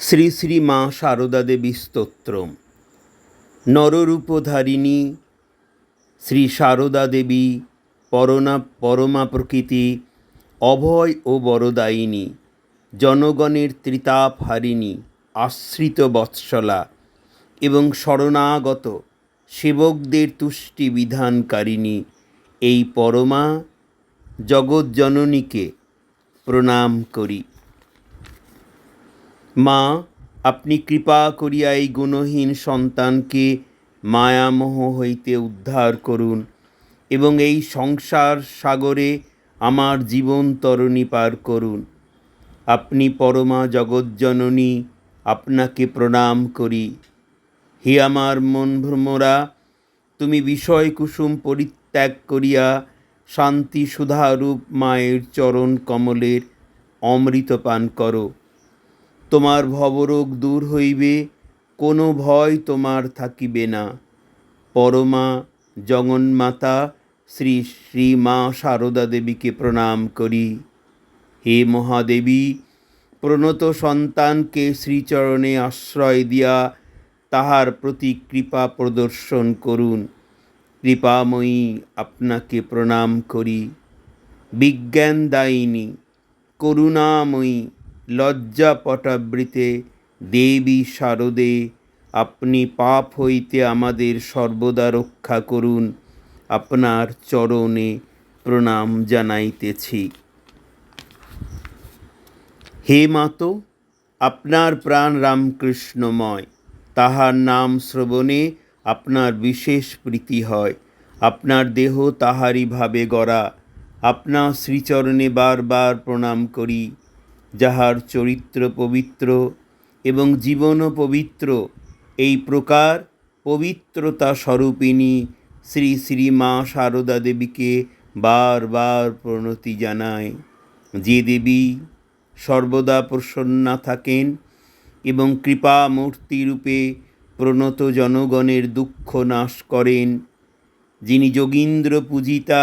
শ্রী শ্রী মা সারদা দেবী স্তোত্রম। নররূপধারিণী শ্রী সারদা দেবী পরনা পরমা প্রকৃতি, অভয় ও বরদায়িনী, জনগণের ত্রিতাপ হারিণী আশ্রিত বৎসলা এবং শরণাগত সেবকদের তুষ্টি বিধানকারিণী এই পরমা জগৎজননীকে প্রণাম করি। মা, আপনি কৃপা করিয়া এই গুণহীন সন্তানকে মায়ামোহ হইতে উদ্ধার করুন এবং এই সংসার সাগরে আমার জীবন তরণী পার করুন। আপনি পরমা জগজ্জননী, আপনাকে প্রণাম করি। হে আমার মন ভ্রমরা, তুমি বিষয় কুসুম পরিত্যাগ করিয়া শান্তি সুধারূপ মায়ের চরণ কমলের অমৃত পান করো। তোমার ভবরোগ দূর হইবে, কোনো ভয় তোমার থাকিবে না। পরমা, জগন্মাতা, শ্রী শ্রী মা সারদা দেবীকে প্রণাম করি। হে মহাদেবী, প্রণত সন্তানকে শ্রীচরণে আশ্রয় দিয়া তাহার প্রতি কৃপা প্রদর্শন করুন। কৃপাময়ী আপনাকে প্রণাম করি। বিজ্ঞান দায়িনী করুণাময়ী লজ্জাপটাবৃতে, দেবী শারদে, আপনি পাপ হইতে আমাদের সর্বদা রক্ষা করুন। আপনার চরণে প্রণাম জানাইতেছি। হে মাতো, আপনার প্রাণ রামকৃষ্ণময়। তাহার নাম শ্রবণে আপনার বিশেষ প্রীতি হয়। আপনার দেহ তাহারই ভাবে গড়া। আপনার শ্রীচরণে বারবার প্রণাম করি। যাহার চরিত্র পবিত্র এবং জীবনও পবিত্র, এই প্রকার পবিত্রতা স্বরূপিণী শ্রী শ্রী মা সারদা দেবীকে বারবার প্রণতি জানায়। যে দেবী সর্বদা প্রসন্না থাকেন এবং কৃপা মূর্তিরূপে প্রণত জনগণের দুঃখ নাশ করেন, যিনি যোগীন্দ্র পূজিতা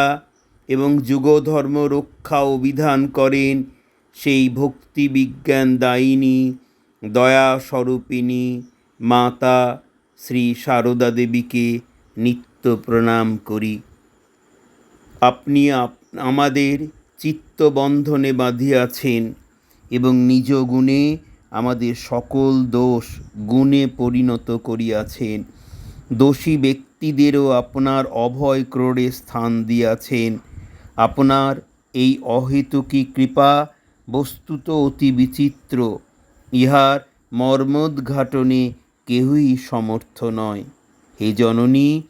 এবং যুগধর্ম রক্ষা ও বিধান করেন সেই ভক্তি বিজ্ঞান দায়িনী, দয়া স্বরূপিণী মাতা শ্রী সারদা দেবীকে নিত্য প্রণাম করি। আপনি আমাদের চিত্তবন্ধনে বাঁধিয়াছেন এবং নিজ গুণে আমাদের সকল দোষ গুণে পরিণত করিয়াছেন। দোষী ব্যক্তিদেরও আপনার অভয় ক্রোড়ে স্থান দিয়াছেন। আপনার এই অহেতুকী কৃপা বস্তুত অতি বিচিত্র, ইহার মর্মোদ্ঘাটনে কেহই সমর্থ নয়। হে জননী,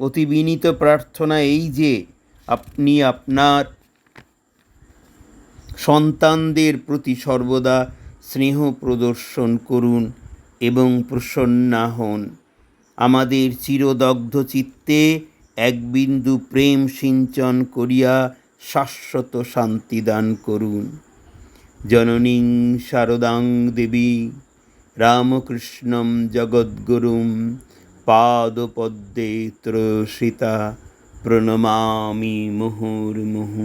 অতি বিনীত প্রার্থনা এই যে, আপনি আপনার সন্তানদের প্রতি সর্বদা স্নেহ প্রদর্শন করুন এবং প্রসন্না হন। আমাদের চিরদগ্ধ চিত্তে এক বিন্দু প্রেম সিঞ্চন করিয়া শাশ্বত শান্তি দান করুন। জননীং শারদাং দেবী রামকৃষ্ণম জগদ্গুরুম পাদপদ্মে ত্রসিতা প্রণমামি মুহুর্মুহু।